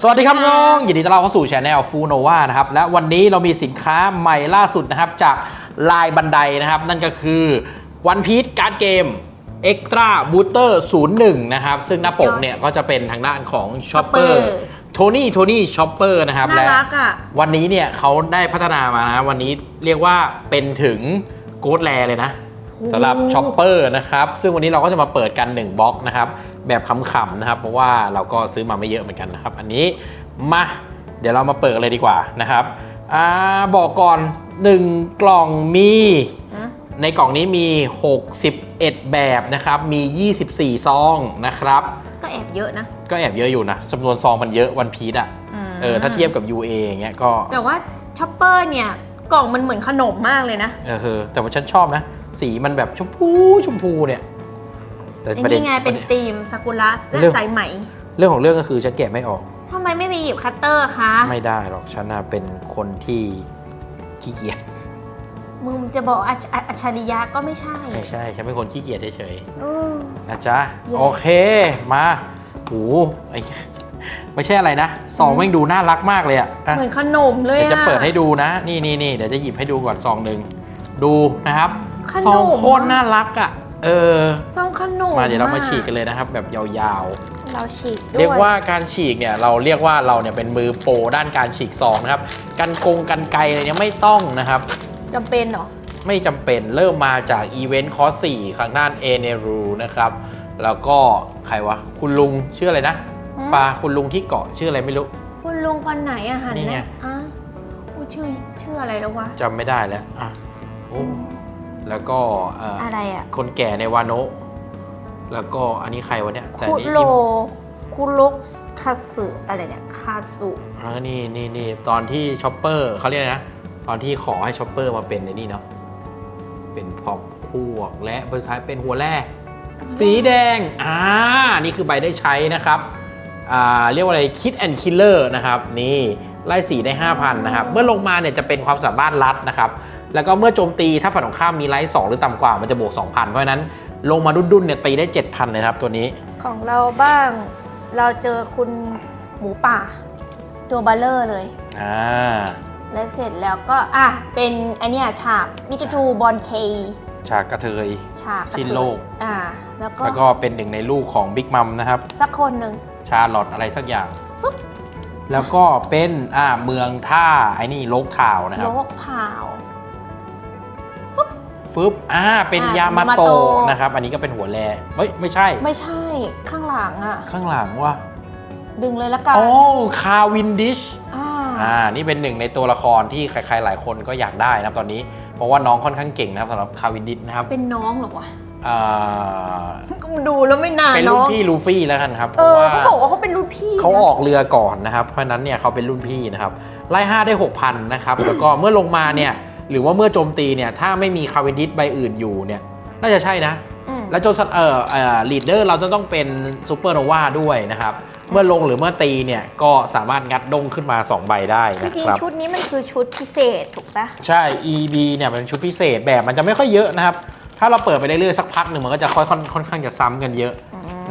สวัสดีครับน้องยินดีต้อนรับเข้าสู่ช anel ฟูโนวานะครับและวันนี้เรามีสินค้าใหม่ล่าสุดนะครับจากลายบันไดนะครับ นั่นก็คือ One Piece การ์ดเกม Extra Booster 01 นะครับ ซึ่งหน้าปกเนี่ยก็จะเป็นทางด้านของ Chopper Chopper โทนี่โทนี่ชอปเปอร์นะครับน่าและรักอะวันนี้เนี่ยเขาได้พัฒนามานะวันนี้เรียกว่าเป็นถึงโกดแลเลยนะ สำหรับชอปเปอร์นะครับซึ่งวันนี้เราก็จะมาเปิดกัน1บล็อกนะครับแบบขำๆนะครับ เพราะว่าเราก็ซื้อมาไม่เยอะเหมือนกันนะครับ อันนี้มาเดี๋ยวเรามาเปิดกันเลยดีกว่านะครับอ่าบอกก่อน 1 กล่องมีฮะในกล่องนี้มี 61 แบบนะครับ มี 24 ซองนะครับ ก็แอบเยอะนะ ก็แอบเยอะอยู่นะจำนวนซองมันเยอะวันพี e อะอืมเออถ้าเทียบกับ UA อย่างเงี้ยก็ แต่ว่าช็อปเปอร์เนี่ยกล่องมันเหมือนขนมมากเลยนะ เออเออแต่ว่าฉันชอบนะ สีมันแบบชมพูชมพูเนี่ยแต่ไอ้ประเด็นนี่ไงเป็นประเด็นธีมซากุระและเรื่องสายไหม เรื่องของเรื่องก็คือฉันแกะไม่ออกทำไมไม่ไปหยิบคัตเตอร์คะ ไม่ได้หรอกฉันน่ะเป็นคนที่ขี้เกียจมึงจะบอกอัจอัจอัจฉริยะก็ไม่ใช่ ไม่ใช่ฉันเป็นคนขี้เกียจเฉยเออๆนะจ๊ะเย้โอเคมาโอ้ไอ้ไม่ใช่อะไรนะซองแม่งดูน่ารักมากเลยอะอะเหมือนขนมเลยเดี๋ยวอะจะเปิดให้ดูนะ นี่นี่นี่เดี๋ยวจะหยิบให้ดูก่อนซองหนึ่งดูนะครับ ขนมซองโคตรน่ารักอะ เออ ซองขนมมาเดี๋ยวเรามาอะฉีกกันเลยนะครับ แบบยาวเราฉีกๆด้วยเรียกว่าการฉีกเนี่ยเราเรียกว่าเราเนี่ยเป็นมือโปรด้านการฉีกซองนะครับ กันกงกันไกลอะไรเนี่ยไม่ต้องนะครับจำเป็นเหรอ ไม่จำเป็นเริ่มมาจากอีเวนต์คอร์ส4ข้างด้านเอเนรูนะครับ แล้วก็ใครวะ คุณลุงชื่ออะไรนะอืม ปลาคุณลุงที่เกาะชื่ออะไรไม่รู้ คุณลุงคนไหนอะหันนี่ไง นะอะอู้ชื่อชื่ออะไรแล้ววะจำไม่ได้แล้วอะโอ้ แล้วก็เอ่อออะไรอะคนแก่ในวาโนะแล้วก็อันนี้ใครวะเนี่ยแต่คุอันนี้โรคุโรคาสึอะไรเนี่ยคาสุแล้วก็นี่นี่นี่ตอนที่ช็อปเปอร์เขาเรียกอะไรนะ ตอนที่ขอให้ช็อปเปอร์มาเป็นในนี่เนาะเป็นพอกพวกและสุดท้ายเป็นหัวแร่สีแดงอ่านี่คือใบได้ใช้นะครับอ่าเรียกว่าอะไรคิดแอนด์คิลเลอร์นะครับ นี่ ไล่สีได้ 5,000 นะครับ เมื่อลงมาเนี่ยจะเป็นความสามารถลัดนะครับ แล้วก็เมื่อโจมตีถ้าฝั่งตรงข้ามมีไลท์2หรือต่ำกว่ามันจะบวก 2,000 เพราะฉะนั้นลงมาดุนๆเนี่ยตีได้ 7,000 เลยนะครับตัวนี้ ของเราบ้างเราเจอคุณหมูป่า ตัวบัลเลอร์เลย อ่า และเสร็จแล้วก็อะเป็นอันเนี้ยฉากมิกาทูบอลเคฉากกระเทย ฉากระเทยสิ้นโลก อ่า แล้วก็แล้วก็เป็นหนึ่งในลูกของบิ๊กมัมนะครับ สักคนหนึ่งชาร์ลอตอะไรสักอย่างฟึ๊บ แล้วก็เป็นอ่าเมืองท่าไอ้นี่โลกข่าวนะครับ โลกข่าว ฟึบอ่าเป็นอ่ายามาโตยามาโตนะครับ อันนี้ก็เป็นหัวแร่เฮ้ยไม่ใช่ ไม่ใช่ข้างหลังอะ ข้างหลังว่าดึงเลยละกันโอ้คาวินดิช อ่า อ่า นี่เป็นหนึ่งในตัวละครที่ใครๆหลายคนก็อยากได้นะครับตอนนี้ เพราะว่าน้องค่อนข้างเก่งนะครับสำหรับคาวินดิชนะครับ เป็นน้องเหรอวะ อ่าก็ดูแล้วไม่น่าเป็นน้รุ่นองพี่ลูฟี่แล้วกันครับเออพระเขาว่บอกว่าเขาเป็นรุ่นพี่เขานะออกเรือก่อนนะครับ เพราะฉะนั้นเนี่ยเขาเป็นรุ่นพี่นะครับ ไล่5ได้6,000นะครับ แล้วก็เมื่อลงมาเนี่ย หรือว่าเมื่อโจมตีเนี่ย ถ้าไม่มีคาเวนดิสใบอื่นอยู่เนี่ย น่าจะใช่นะ อืมแล้วจนสัตเอ่อเอ่อลีดเดอร์เราจะต้องเป็นซูเปอร์โนวาด้วยนะครับ เมื่อลงหรือเมื่อตีเนี่ย ก็สามารถงัดดงขึ้นมา 2 ใบได้จนะริงครับ ๆชุดนี้มันคือชุดพิเศษถูกปะ ใช่ EB เนี่ยเป็นชุดพิเศษแบบมันจะไม่ค่อยเยอะนะครับ ถ้าเราเปิดไปเรื่อยๆสักพักหนึ่งมันก็จะค่อยค่อนค่อนข้างจะซ้ำกันเยอะ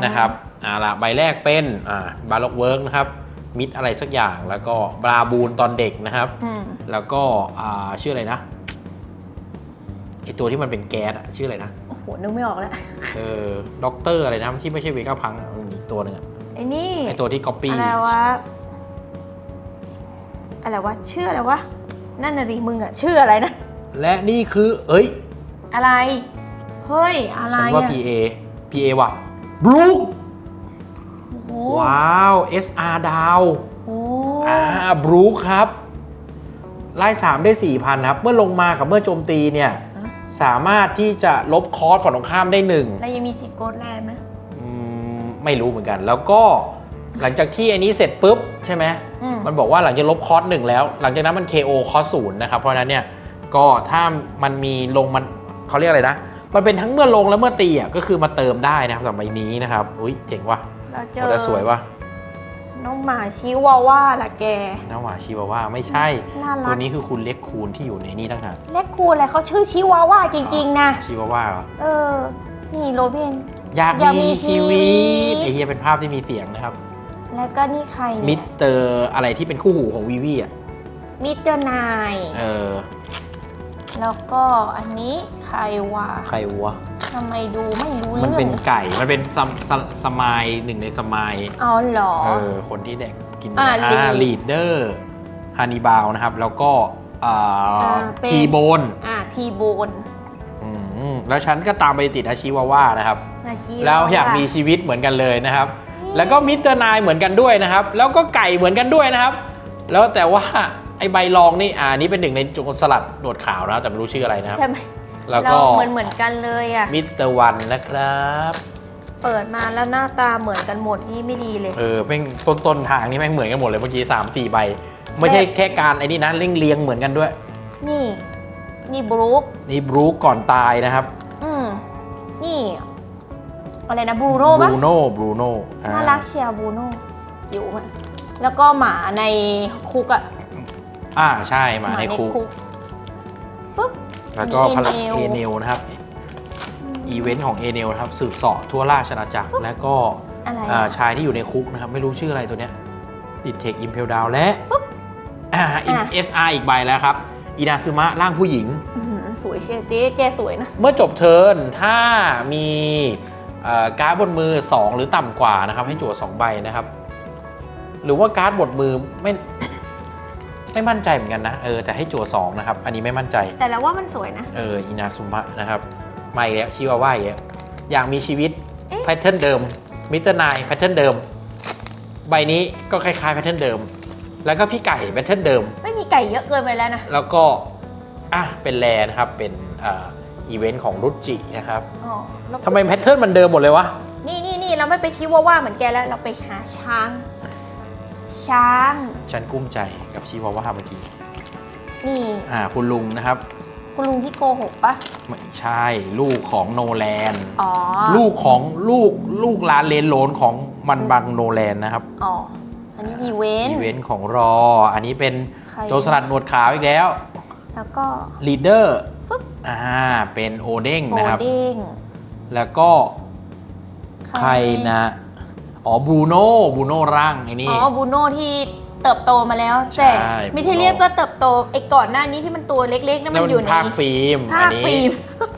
นะครับอ่าละใบแรกเป็นอ่าบาล็อกเวิร์กนะครับมิดอะไรสักอย่างแล้วก็บราบูนตอนเด็กนะครับอืมแล้วก็อ่าชื่ออะไรนะไอตัวที่มันเป็นแก๊สอะชื่ออะไรนะโอ้โหนึกไม่ออกแล้วเออด็อกเตอร์อะไรนะที่ไม่ใช่เวก้าพังอะมันมีอีกตัวหนึงอะไอ้นี่ไอตัวที่ก๊อปปี้อะไรวะอะไรวะชื่ออะไรวะนั่นน่ะสิมึงอะชื่ออะไรนะ และนี่คือ เอ้ย อะไร เฮ้ย อะไรฉันว่า อะ PA PA ว่ะบลูคโอ้โหว้าว SR ดาวโอ้อ่าบรูคครับ ไล่3ได้ 4,000 ครับ เมื่อลงมากับเมื่อโจมตีเนี่ย สามารถที่จะลบคอร์สฝั่งตรงข้ามได้หนึ่ง แล้วยังมีสิทธิ์โกดแลนด์ไหมอืมไม่รู้เหมือนกัน แล้วก็หลังจากที่อันนี้เสร็จปุ๊บใช่ไหมอืมมันบอกว่าหลังจากลบคอร์สหนึ่งแล้ว หลังจากนั้นมัน KO คอร์สศูนย์นะครับ เพราะฉะนั้นเนี่ยก็ถ้ามันมีลงมัน เขาเรียกอะไรนะ มันเป็นทั้งเมื่อลงและเมื่อตีอะก็คือมาเติมได้นะครับสำหรับใบนี้นะครับ อุ้ยเจ๋งว่ะเราเจโอ้อแต่สวยว่ะน้องหมาชิวาว่าล่ะแก น้าหวาชิวาว่าไม่ใช่ น่ารัก ตัวนี้คือคุณเล็กคูณที่อยู่ในนี่ต่างหากเล็กคูอะไรเขาชื่อชิวาว่าจริงๆนะ ชิวาว่าเหรอเออ นี่โรเบน อยากอยากมีมีชีวิชีวิตตไอเฮียเป็นภาพที่มีเสียงนะครับ แล้วก็นี่ใครมิเนี่ยสเตอร์อะไรที่เป็นคู่หูของวีวีอะมิสเตอร์นาย เออ แล้วก็อันนี้ใค รวะใครวะ ทำไมดูไม่รู้มันเรื่องเป็นไก่ มันเป็นสมสมสมายหนึ่งในสมาย อ๋อเหรอ เออ คนที่แดกกินอ่า lead ลีดเดอร์ฮันนีบาลนะครับ แล้วก็อ่าอ่าเป็น ทีโบนอ่าทีโบนอืมแล้วฉันก็ตามไปติดอาชีวาว่านะครับ อาชีพแล้วอยากะมีชีวิตเหมือนกันเลยนะครับนี่แล้วก็มิสเตอร์นายเหมือนกันด้วยนะครับ แล้วก็ไก่เหมือนกันด้วยนะครับ แล้วแต่ว่าไอใบรองนี่อ่านี่เป็นหนึ่งในโจรสลัดหนวดขาวนะครับแต่ไม่รู้ชื่ออะไรนะครับ ใช่ไหม แล้วเราก็เหมือนเหมือนกันเลยอะ มิสเตอร์วันนะครับ เปิดมาแล้วหน้าตาเหมือนกันหมดนี่ไม่ดีเลย เออเป็นต้นต้นๆทางนี่แม่งเหมือนกันหมดเลยเมื่อกี้สามสี่ใบ ไม่ใช่แค่การไอ้นี่นะเร่งเรียงเหมือนกันด้วย นี่ นี่บรูคนี่บรูคก่อนตายนะครับ อืมนี่ อะไรนะบรูโน่บปะรูโน่บรูโน่น่ารักเชียร์บรูโน่จิ๋วมันแล้วก็หมาในคุกอะอ่าใช่หมาในคุกฟึ๊บ แล้วก็พลังมีเอเอเนเนลลนะครับ อีเวนต์ของเอเนลนะครับ สืบเสอบทั่วราชอาณาจักร และก็อะไรอ่าอะชายที่อยู่ในคุกนะครับ ไม่รู้ชื่ออะไรตัวเนี้ยดิเทคอิมเพลดาวและปุ๊บอ่าอะเอสอาร์อีกใบแล้วครับอินาซึมะร่างผู้หญิง อื้อหือสวยเชียร์เจ๊แกสวยนะ เมื่อจบเทิร์นถ้ามีเอ่อการ์ดบนมือ 2 หรือต่ำกว่านะครับ ให้จั่ว2ใบนะครับ หรือว่าการ์ดบนมือไม่ ไม่มั่นใจเหมือนกันนะ เออ แต่ให้จั่ว2นะครับ อันนี้ไม่มั่นใจ แต่แล้วว่ามันสวยนะ เออ อินาซุมะนะครับมาอีกแล้วชิวาว่าอีกแล้วอยากมีชีวิตเอ๊ะแพทเทิร์นเดิม มิสเตอร์นายแพทเทิร์นเดิม ใบนี้ก็คล้ายๆแพทเทิร์นเดิม แล้วก็พี่ไก่แพทเทิร์นเดิม ไม่มีไก่เยอะเกินไปแล้วนะ แล้วก็ อะ เป็นแลนะครับ เป็นอ่าอีเวนต์ของรุจินะครับอ๋อแล้วทำไมแพทเทิร์นมันเดิมหมดเลยวะ นี่นี่นี่เราไม่ไปชิวาว่าเหมือนแกแล้ว เราไปหาช้าง ช้าง ฉันกุ้มใจกับชิวาว่าเมื่อกี้นี่ อ่าคุณลุงนะครับ คุณลุงที่โกหกปะไม่ใช่ลูกของโนแลน อ๋อ ลูกของลูกลูกลานเลนโลนของมันบังโนแลนนะครับอ๋อ อันนี้อีเวนต์ อีเวนต์ของรอ อันนี้เป็นใคร โจรสลัดหนวดขาวอีกแล้วแล้วก็ ลีดเดอร์ฟึ๊บอ่าเป็นโอเด้งโบนะครับ เด้งแล้วก็ใครนะ อ๋อบรูโน่บรูโน่ร่างไอ้นี่ อ๋อบูโน่ที่เติบโตมาแล้ว ใช่แต่ไม่ใช่บูโน่เรียกว่าเติบโตไอ้ก่อนหน้านี้ที่มันตัวเล็กๆนั่นนั่มันนอยู่ใน ภาคฟิล์มภาคอันนี้ฟิล์ม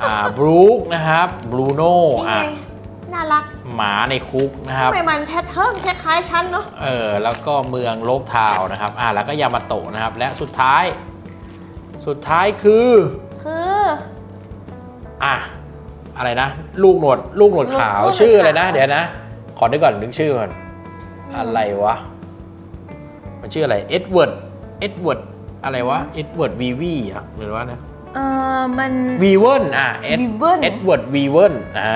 อ่าบรูคนะครับบรูโน่นี่ไงอะน่ารักหมาในคุกนะครับทำไมมันแพทเทิร์นคล้ายๆฉันเนาะเออแล้วก็เมืองโลกทาวน์นะครับ อ่าแล้วก็ยามาโตะนะครับ และสุดท้าย สุดท้ายคือ คืออะอะไรนะ ลูกหนวดลูกหนวดขาวลูกหนวดชื่ออะไรนะขาวเดี๋ยวนะ ขอนึกก่อนนึกชื่อก่อน อะไรวะ มันชื่ออะไร เอ็ดเวิร์ด เอ็ดเวิร์ด อะไรวะ เอ็ดเวิร์ดวีวีอะหรือว่านะเออมันวีเวิร์นอะ เอ็ด Weevil เอ็ดเวิร์ดวีเวิร์นอ่า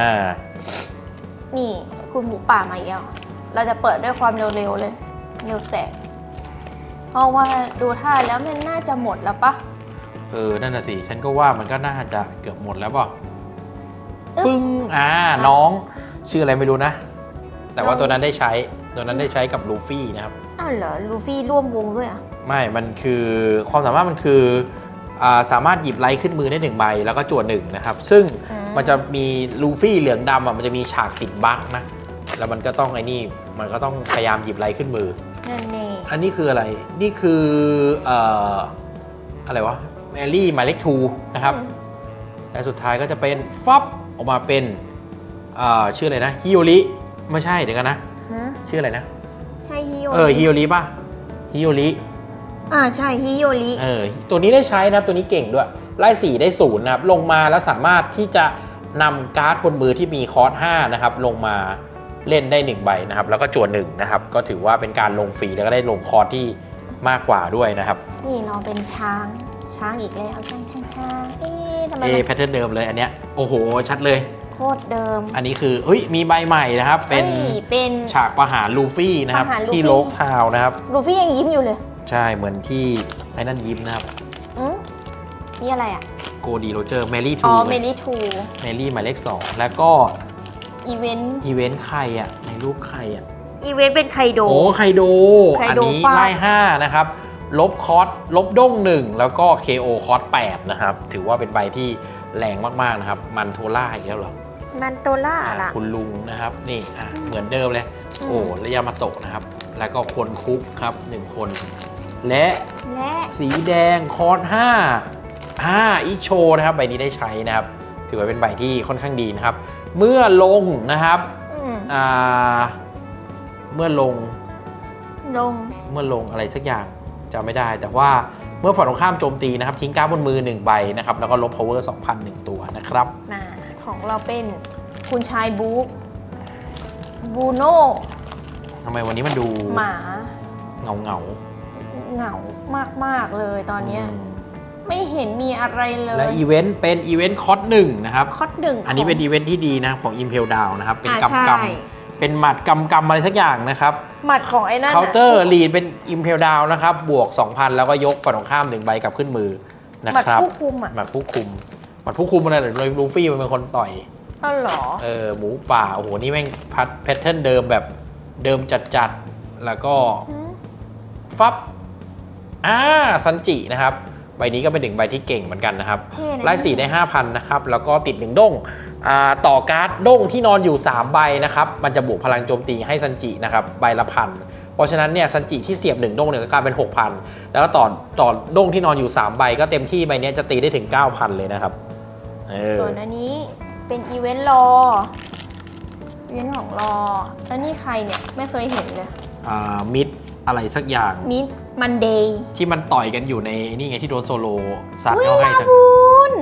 นี่คุณหมูป่ามาอีกแล้วเราจะเปิดด้วยความเร็วๆเลยเร็วแสงเพราะว่าดูท่าแล้วมันน่าจะหมดแล้วปะเออ นั่นน่ะสิ ฉันก็ว่ามันก็น่าจะเกือบหมดแล้วเปล่ะอึ๊บฟึ้งอ่า น้อง ชื่ออะไรไม่รู้นะ แต่ว่าน้องตัวนั้นได้ใช้ ตัวนั้นได้ใช้กับลูฟี่นะครับ อ้าวเหรอ ลูฟี่ร่วมวงด้วยอะ ไม่ มันคือความสามารถมันคืออาสามารถหยิบไลท์ขึ้นมือได้หนึ่งใบแล้วก็จวดหนึ่งนะครับ ซึ่งอืม มันจะมีลูฟี่เหลืองดำอะมันจะมีฉากติดบั๊กนะ แล้วมันก็ต้องไอ้นี่ มันก็ต้องพยายามหยิบไลท์ขึ้นมือ นั่นนี่อันนี้คืออะไร นี่คือเอ่ออะไรวะ แมรี่หมายเลขทูนะครับ และสุดท้ายก็จะเป็นฟับออกมาเป็นอ่าชื่ออะไรนะฮิโอริ ไม่ใช่เดี๋ยวกันนะ ฮะชื่ออะไรนะ ใช่ฮิโยเออฮิโอริป่ะฮิโอริอ่าใช่ฮิโยริเออตัวนี้ได้ใช้นะครับตัวนี้เก่งด้วย ไล่สีได้ศูนย์นะครับลงมาแล้วสามารถที่จะนำการ์ดบนมือที่มีคอร์ส5นะครับลงมาเล่นได้1ใบนะครับแล้วก็จวนหนึ่งนะครับก็ถือว่าเป็นการลงฟรีแล้วก็ได้ลงคอร์สที่มากกว่าด้วยนะครับ นี่เราเป็นช้าง ช้างอีกแล้วช้างช้างช้างเอ๊ะทำไมเอมัน แพทเทิร์นเดิมเลยอันเนี้ยโอ้โห ชัดเลยโค ตรเดิม อันนี้คือเฮ้ยมีใบใหม่นะครับ เป็นอ้ยเป็นฉากประหารลูฟี่นะครับ ประหารลูฟี่ ที่โลกทาวน์นะครับ ลูฟี่ยังยิ้มอยู่เลยใช่เหมือนที่ไอ้นั่นยิ้มนะครับอืมนี่อะไรอะ โกดีโรเจอร์แมรี่อ๋ทูอเมลี่ทูแมรี่หมายเลขสองแล้วก็อีเวนต์ อีเวนต์ใครอะในรูปใครอะ อีเวนต์เป็นไคโด โอ้ไคโด ไคอันโดนี้ฟาด ไล่ห้านะครับ ลบคอร์สลบด้งหนึ่งแล้วก็ KO คอร์สแปดนะครับ ถือว่าเป็นใบที่แรงมาก ๆ นะครับ มันโทล่าอีกแล้วเหรอ มันโตล่าอะล่ะ คุณลุงนะครับนี่อะเหมือนเดิมเลย โอ้แล้วยามาโตะนะครับ แล้วก็คนคุกครับ1คน และและสีแดงคอร์ส5 5อิโชนะครับ ใบนี้ได้ใช้นะครับ ถือว่าเป็นใบที่ค่อนข้างดีนะครับ เมื่อลงนะครับอืมอ่าเมื่อลงลงเมื่อลงอะไรสักอย่างจำไม่ได้ แต่ว่าเมื่อฝ่ายตรงข้ามโจมตีนะครับ ทิ้งการ์ดบนมือ 1 ใบนะครับ แล้วก็ลบ power 2,000 1ตัวนะครับ มา ของเราเป็นคุณชายบุ๊กบูโน่ทำไมวันนี้มันดูหมาเงาเงาเหงามาก ๆ เลยตอนๆเนี้ยอืมไม่เห็นมีอะไรเลและยอีเวนต์เป็นอีเวนต์คอร์สหนึ่งนะครับคอดหนึ่งอันนี้เป็นขงอีเวนต์ที่ดีนะของ Impel Down นะครับ เป็นอ่ากำกใช่ำเป็นหมัดกำกำอะไรสักอย่างนะครับหมัดของไอ้นั่นเคาน์เตอร์ลีดเป็น Impel Down นะครับ บวก 2,000 แล้วก็ยกฝั่งตรงข้ามหนึ่งใบกลับขึ้นมือนะหมัดครับผู้คุมอะหมัดผู้คุมห มัดผู้คุมอะไรหรือลูฟี่มันเป็นคนต่อยอ๋อเหรอ เออหมูป่าโอ้โหนี่แม่งพัดแพทเทิร์นเดิมแบบเดิมจัดๆแล้วก็หืม ฟับอ่าซันจินะครับใบนี้ก็เป็นหนึ่งใบที่เก่งเหมือนกันนะครับเท่นะไล่สีได้5,000นะครับแล้วก็ติดหนึ่งด้งอ่าต่อการ์ดด้งที่นอนอยู่ 3 ใบนะครับมันจะบวกพลังโจมตีให้ซันจินะครับใบละพันเพราะฉะนั้นเนี่ยซันจิที่เสียบ1ด้งเนี่ยก็กลายเป็น 6,000 แล้วก็ต่อต่อด้งที่นอนอยู่ 3 ใบก็เต็มที่ใบเนี้ยจะตีได้ถึง 9,000 เลยนะครับ เออส่วนอันนี้เป็นอีเวนต์รออีเวนต์ของรอแล้วนี่ใครเนี่ยไม่เคยเห็นเลยอ่ามิดอะไรสักอย่างมิดมันเดย์ที่มันต่อยกันอยู่ในนี่ไงที่โดนโซโลซัดอุ้ยเข้าให้ลาทั้งบูน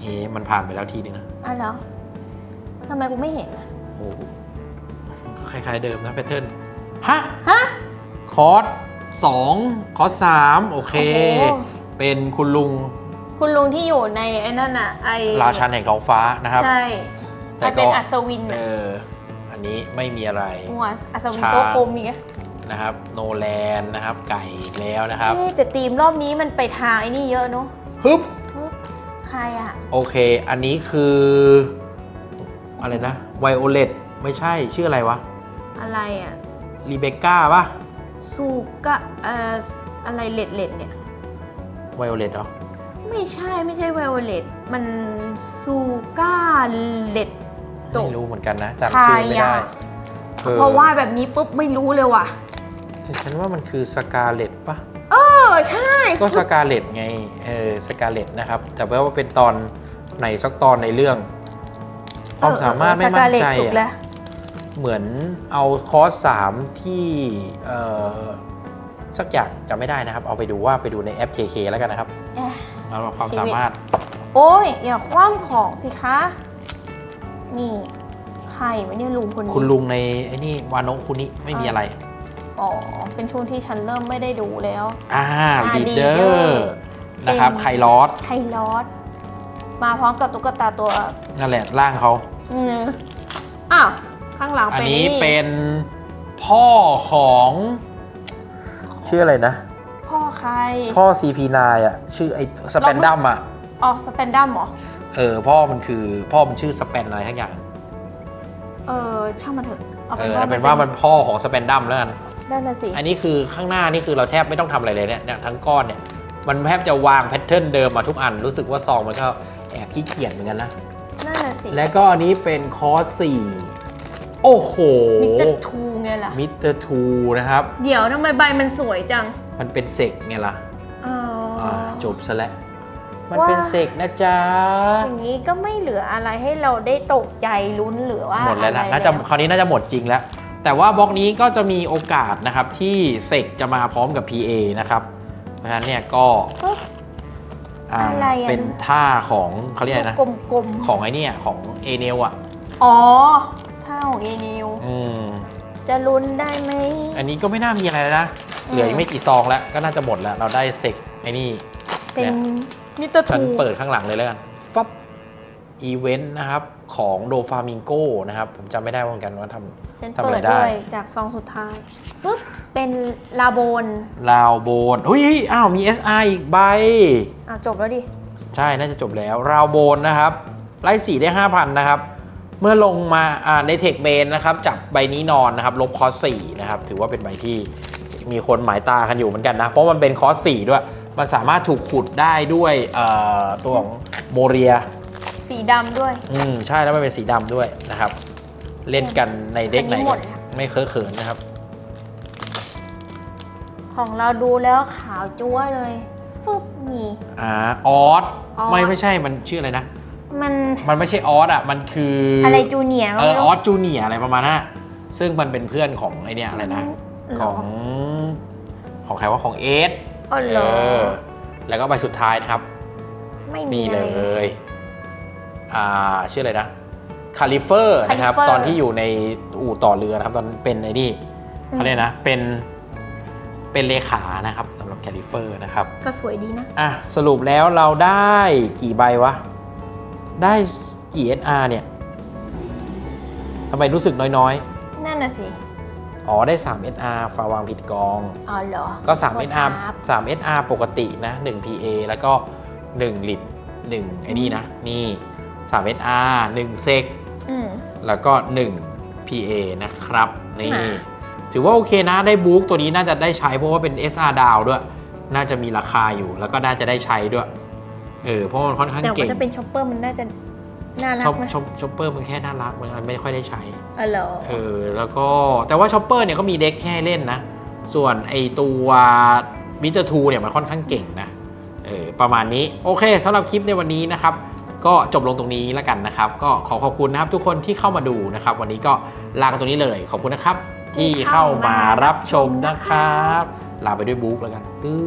เอ๊ะมันผ่านไปแล้วทีนึงนะอะเหรอทำไมกูไม่เห็นอะโอ้โหก็คล้ายๆเดิมนะแพทเทิร์นฮะ ฮะ คอร์สสองคอร์สสามโอเค โอ้โห เป็นคุณลุง คุณลุงที่อยู่ในไอ้นั่นอะไอราชันแห่งท้องฟ้านะครับใช่แต่แต่ก็เป็นอัศวินเออะออันนี้ไม่มีอะไรหัวอัศวินชาโต๊ะกลมอีกอะนะครับโนแลนนะครับไก่อีกแล้วนะครับเอ๊ะแต่ทีมรอบนี้มันไปทางไอ้นี่เยอะเนอะฮึบฮึบใครอะโอเค อันนี้คือ อะไรนะไวโอเลตไม่ใช่ชื่ออะไรวะ อะไรอะรีเบคก้าปะซูกะเอ่ออะไรเลดเลดเนี่ยไวโอเลตเหรอ ไม่ใช่ไม่ใช่ไวโอเลตมันซูกาเลดโตไม่รู้เหมือนกันนะจำใครชื่อไม่ได้อะออเพราะว่าแบบนี้ปุ๊บไม่รู้เลยว่ะแต่ฉันว่ามันคือสกาเลตปะเออใช่ ก็สกาเลตไงเออสกาเลตนะครับ แต่ว่าเป็นตอนไหนสักตอนในเรื่องความสามารถไม่สมั่กานเลตใจถูกแล้อะวเหมือนเอาคอร์สสามที่เอ่อสักอย่างจำไม่ได้นะครับ เอาไปดูว่าไปดูในแอป KK แล้วกันนะครับ เอ๊ะเอาละความชีวิตสามารถ โอ้ยอย่าคว่ำของสิคะ นี่ใครวะเนี่ยลุงคนนี้คุณลุงในไอ้นี่วานโนะคุณนี้ไม่มีอะไร อ๋อ เป็นช่วงที่ฉันเริ่มไม่ได้ดูแล้ว อ่าอ่าลีดเดอ leader ร์นะครับเป็นไคลอสไทลอสมาพร้อมกับตุ๊กตาตัวนั่นแหละร่างเขาอืมอ้าวข้างหลังอันเป็นนี้เป็นพ่อของ ชื่ออะไรนะพ่อ ใคร พ่อ CP9 อะ ชื่อไอ้สเปนดัมอะ อ๋อสเปนดัมเหรอ เออ พ่อมันคือพ่อมันชื่อสเปนอะไรทั้งอย่าง เออ ช่างมันเถอะ เอาเอเป็นอว่าเอาเป็นว่ามันพ่อของสเปนดัมแล้วกัน นั่นน่ะสิ อันนี้คือข้างหน้านี่คือเราแทบไม่ต้องทำอะไรเลยเนี่ยเนี่ยทั้งก้อนเนี่ย มันแทบจะวางแพทเทิร์นเดิมมาทุกอัน รู้สึกว่าซองมันก็แอบขี้เกียจเหมือนกันนะ นั่นน่ะสิ และก็อันนี้เป็นคอร์สสี่โอ้โหมิสเตอร์ทูไงล่ะมิสเตอร์ทูนะครับ เดี๋ยวทำไมใบมันสวยจัง มันเป็นเซกไงล่ะอ๋อออ่าจบซะแล้วมันว่าเป็นเซกนะจ๊ะอย่างนี้ก็ไม่เหลืออะไรให้เราได้ตกใจลุ้นหรือว่าหมดแล้วนะอไรน่าจะคราวนี้น่าจะหมดจริงแล้ว แต่ว่าบล็อกนี้ก็จะมีโอกาสนะครับที่เซกจะมาพร้อมกับ PA นะครับเพราะฉะนั้นเนี่ยก็ปุ๊บอ่าอะไรอะเป็นท่าของเขาเรียกอะไรนะกลมของไอเนี่ยของเอเนลอะๆอ๋อ ท่าของเอนิวอืมจะลุ้นได้ไหม อันนี้ก็ไม่น่ามีอะไรแล้วนะ เหลืออีกไม่กี่ซองแล้ว ก็น่าจะหมดแล้ว เราได้เซกไอ้นี่เป็นเนี่ยมิสเตอร์ฉันทูเปิดข้างหลังเลยแล้วกันฟับอีเวนต์นะครับของโดฟามิงโกนะครับ ผมจำไม่ได้ว่าเหมือนกันว่าทฉันทำอะไรเปิดได้ด้วยจากซองสุดท้ายปุ๊บเป็นลาโบนำลาวโบนเฮ้ยอ้าวมี SR อีกใบ อะจบแล้วดิ ใช่ น่าจะจบแล้ว ราวโบนนะครับ ไล่สีได้ 5,000 นะครับ เมื่อลงมาอ่าในเทคเมนนะครับ จับใบนี้นอนนะครับ ลบคอสสี่นะครับ ถือว่าเป็นใบที่ มีคนหมายตากันอยู่เหมือนกันนะ เพราะมันเป็นคอสสี่ด้วย มันสามารถถูกขุดได้ด้วยเอ่อตัวของโมเรีย สีดำด้วย อืมใช่แล้วมันเป็นสีดำด้วยนะครับ เล่นกันในเด็กไหน อันนี้หมดแล้วไม่เคอะเขินนะครับ ของเราดูแล้วขาวจั๊วเลย ฟึบนี่ อ่าออสออส ไม่ไม่ใช่มันชื่ออะไรนะ มันมันไม่ใช่ออสอะ มันคืออะอะไรจูเนียร์เอก็อไม่อรู้อสจูเนียอะไรประมาณนั้นอะซึ่งมันเป็นเพื่อนของไอเนี่ยอะไรนะห ของของใครว่าของเอสอ๋อเหรเอออแล้วก็ใบสุดท้ายนะครับ ไม่มีนี่อะเลไรเลย ย อ่าชื่ออะไรนะคาลิเฟอร์นะครับ Califer ตอนที่อยู่ในอู่ต่อเรือนะครับ ตอนนั้นเป็นไอ้นี่เขาเรียกนะเป็นเป็นเลขานะครับสำหรับคาลิเฟอร์นะครับ ก็สวยดีนะ อะ สรุปแล้วเราได้กี่ใบวะ ได้กี่ SR เนี่ยทำไมรู้สึกน้อยนั่นน่ะสิๆ อ๋อได้ 3 SR ฝาวางผิดกอง อ๋อเหรอก็โทษ3 SR ครับ3 SR ปกตินะ 1 PA แล้วก็ 1 ลิต1ไอ้นี่นะ นี่3 SR 1เซกอืม แล้วก็ 1 PA นะครับ นี่อ่า Ah. ถือว่าโอเคนะได้บุ๊กตัวนี้น่าจะได้ใช้เพราะว่าเป็น SR ดาวด้วย น่าจะมีราคาอยู่แล้วก็น่าจะได้ใช้ด้วย เออเพราะมันค่อนข้างแต่เก่ว่าง ถ้าเป็นช็อปเปอร์มันน่าจะ น่ารัช็กอปไหมช็อปช็อปเปอร์มันแค่น่ารักมันไม่ค่อยได้ใช้ อ๋อเหรอเออ แล้วก็แต่ว่าช็อปเปอร์เนี่ยก็มีเด็กให้เล่นนะ ส่วนไอตัวมิเตอร์ทูเนี่ยมันค่อนข้างเก่งนะ เออ ประมาณนี้ โอเคสำหรับคลิปในวันนี้นะครับ ก็จบลงตรงนี้แล้วกันนะครับ ก็ขอขอบคุณนะครับทุกคนที่เข้ามาดูนะครับ วันนี้ก็ลากันตรงนี้เลย ขอบคุณนะครับ ที่เข้ามารับชมนะครับ ลาไปด้วยบุ๊กแล้วกันตื้อ